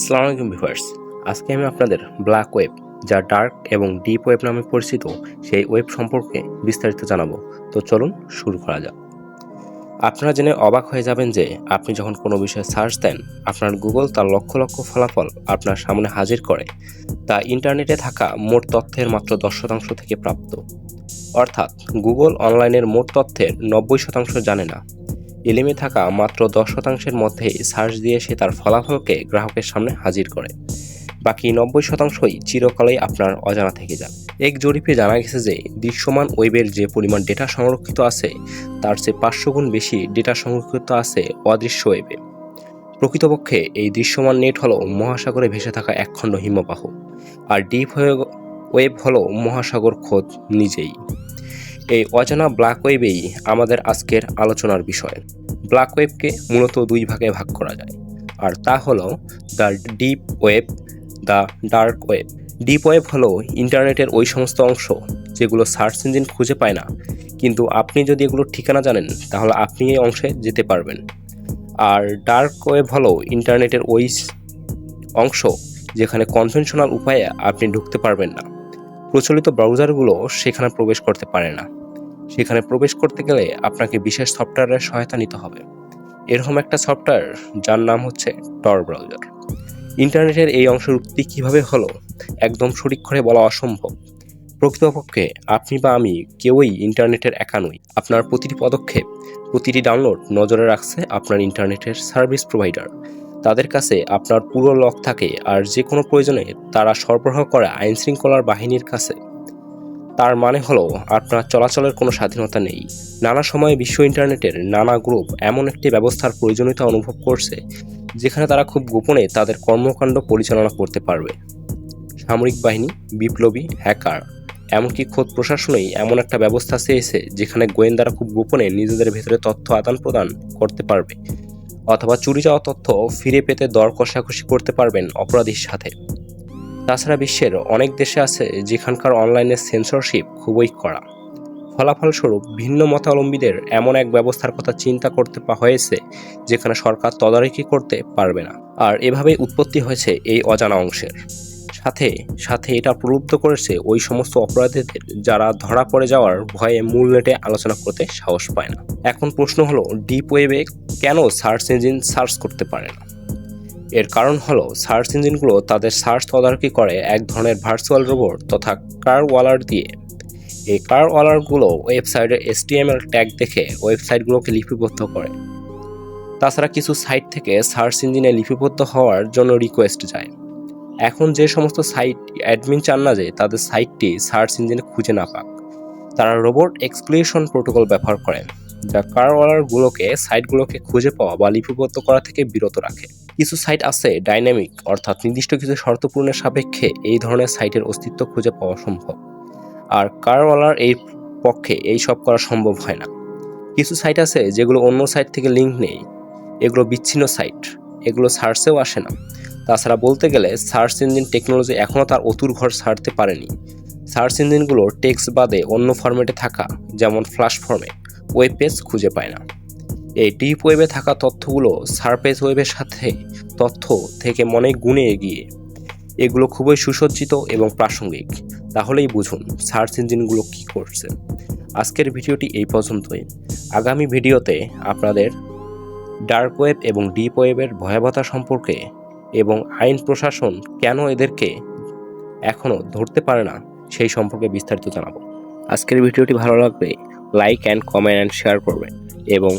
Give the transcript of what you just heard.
আসসালামু আলাইকুম ভিউয়ার্স। আজকে আমি আপনাদের ব্ল্যাক ওয়েব, যা ডার্ক এবং ডিপ ওয়েব নামে পরিচিত, সেই ওয়েব সম্পর্কে বিস্তারিত জানাব। তো চলুন শুরু করা যাক। আপনারা জেনে অবাক হয়ে যাবেন যে, আপনি যখন কোনো বিষয়ে সার্চ দেন, আপনার গুগল তার লক্ষ লক্ষ ফলাফল আপনার সামনে হাজির করে। তা ইন্টারনেটে থাকা মোট তথ্যের মাত্র দশ শতাংশ থেকে প্রাপ্ত। অর্থাৎ, গুগল অনলাইনের মোট তথ্যের নব্বই শতাংশ জানে না। এলিমে থাকা মাত্র দশ শতাংশের মধ্যেই সার্চ দিয়ে সে তার ফলাফলকে গ্রাহকের সামনে হাজির করে। বাকি নব্বই শতাংশই চিরকালেই আপনার অজানা থেকে যান এক জরিপে জানা গেছে যে দৃশ্যমান ওয়েবের যে পরিমাণ ডেটা সংরক্ষিত আছে, তার চেয়ে পাঁচশো গুণ বেশি ডেটা সংরক্ষিত আছে অদৃশ্য ওয়েবে। প্রকৃতপক্ষে এই দৃশ্যমান নেট হলো মহাসাগরে ভেসে থাকা একখণ্ড হিমবাহ, আর ডিপ ওয়েব হলো মহাসাগর খোদ নিজেই। এই অজানা ব্ল্যাক ওয়েবেই আমাদের আজকের আলোচনার বিষয়। ব্ল্যাক ওয়েবকে মূলত দুই ভাগে ভাগ করা যায়। আর তা হলো the deep web the dark web deep web হলো ইন্টারনেটের ওই সমস্ত অংশ যেগুলো সার্চ ইঞ্জিন খুঁজে পায় না। কিন্তু আপনি যদি এগুলোর ঠিকানা জানেন, তাহলে আপনি এই অংশে যেতে পারবেন। আর ডার্ক ওয়েব হলো ইন্টারনেটের ওই অংশ যেখানে কনভেনশনাল উপায়ে আপনি ঢুকতে পারবেন না। প্রচলিত ব্রাউজারগুলো সেখানে প্রবেশ করতে পারে না। সেখানে প্রবেশ করতে গেলে আপনাকে বিশেষ সফটওয়্যারের সহায়তা নিতে হবে। এরকম একটা সফটওয়্যার, যার নাম হচ্ছে টর ব্রাউজার ইন্টারনেটের এই অংশের উৎপত্তি কীভাবে হলো, একদম সঠিক করে বলা অসম্ভব। প্রকৃতপক্ষে আপনি বা আমি কেউই ইন্টারনেটের একা নই। আপনার প্রতিটি পদক্ষেপ, প্রতিটি ডাউনলোড নজরে রাখছে আপনার ইন্টারনেটের সার্ভিস প্রোভাইডার তাদের কাছে আপনার পুরো লক থাকে আর যে কোনো প্রয়োজনে তারা সরবরাহ করা আইন শৃঙ্খলার বাহিনীর কাছে তার মানে হলো, আপনার চলাচলের কোনো স্বাধীনতা নেই। নানা সময়ে বিশ্ব ইন্টারনেটের নানা গ্রুপ এমন একটি ব্যবস্থার প্রয়োজনীয়তা অনুভব করছে, যেখানে তারা খুব গোপনে তাদের কর্মকাণ্ড পরিচালনা করতে পারবে। সামরিক বাহিনী, বিপ্লবী, হ্যাকার, এমনকি খোদ প্রশাসনই এমন একটা ব্যবস্থা চেয়েছে, যেখানে গোয়েন্দারা খুব গোপনে নিজেদের ভেতরে তথ্য আদান প্রদান করতে পারবে, অথবা চুরি যাওয়া তথ্য ফিরে পেতে দর কষাকষি করতে পারবেন অপরাধীর সাথে। তাছাড়া বিশ্বের অনেক দেশে আছে যেখানকার অনলাইনে সেন্সরশিপ খুবই কড়া। ফলাফলস্বরূপ, ভিন্ন মতাবলম্বীদের এমন এক ব্যবস্থার কথা চিন্তা করতে পা হয়েছে যেখানে সরকার তদারকি করতে পারবে না। আর এভাবেই উৎপত্তি হয়েছে এই অজানা অংশের। সাথে সাথে এটা প্রলুব্ধ করেছে ওই সমস্ত অপরাধীদের যারা ধরা পড়ে যাওয়ার ভয়ে মূল নেটে আলোচনা করতে সাহস পায় না। এখন প্রশ্ন হলো ডিপ ওয়েবে কেন সার্চ ইঞ্জিন সার্চ করতে পারে না? এর কারণ হলো, সার্চ ইঞ্জিনগুলো তাদের সার্চ তদারকি করে এক ধরনের ভার্চুয়াল রোবট তথা কার ওয়ালার দিয়ে। এই কার ওয়ালারগুলো ওয়েবসাইটের এসটিএমএল ট্যাগ দেখে ওয়েবসাইটগুলোকে লিপিবদ্ধ করে। তাছাড়া কিছু সাইট থেকে সার্চ ইঞ্জিনে লিপিবদ্ধ হওয়ার জন্য রিকোয়েস্ট যায়। এখন যে সমস্ত সাইট অ্যাডমিন চান না যে, তাদের সাইটটি সার্চ ইঞ্জিনে খুঁজে না পাক। তারা রোবট এক্সক্লুশন প্রোটোকল ব্যবহার করে যা কারওয়ালারগুলোকে, সাইটগুলোকে খুঁজে পাওয়া বা লিপিবদ্ধ করা থেকে বিরত রাখে। কিছু সাইট আছে ডাইনামিক অর্থাৎ নির্দিষ্ট কিছু শর্ত পূরণের সাপেক্ষে এই ধরনের সাইটের অস্তিত্ব খুঁজে পাওয়া সম্ভব। আর কারওয়ালার এই পক্ষে এই সব করা সম্ভব হয় না। কিছু সাইট আছে যেগুলো অন্য সাইট থেকে লিঙ্ক নেই। এগুলো বিচ্ছিন্ন সাইট এগুলো সার্চেও আসে না। তাছাড়া বলতে গেলে সার্চ ইঞ্জিন টেকনোলজি এখনও তার অতুর ঘর সারতে পারেনি। সার্চ ইঞ্জিনগুলো টেক্সট বাদে অন্য ফরম্যাটে থাকা, যেমন ফ্লাশ ফর্মে ওয়েব পেজ খুঁজে পায় না। এই ডিপ ওয়েবে থাকা তথ্যগুলো সারফেস ওয়েবের সাথে তথ্য থেকে মনে গুণে এগিয়ে। এগুলো খুবই সুসজ্জিত এবং প্রাসঙ্গিক। তাহলেই বুঝুন সার্চ ইঞ্জিনগুলো কি করছে। আজকের ভিডিওটি এই পর্যন্তই। আগামী ভিডিওতে আপনাদের ডার্ক ওয়েব এবং ডিপ ওয়েবের ভয়াবহতা সম্পর্কে এবং আইন প্রশাসন কেন এদেরকে এখনও ধরতে পারে না, সেই সম্পর্কে বিস্তারিত জানাব। আজকের ভিডিওটি ভালো লাগবে like and comment and share করবেন এবং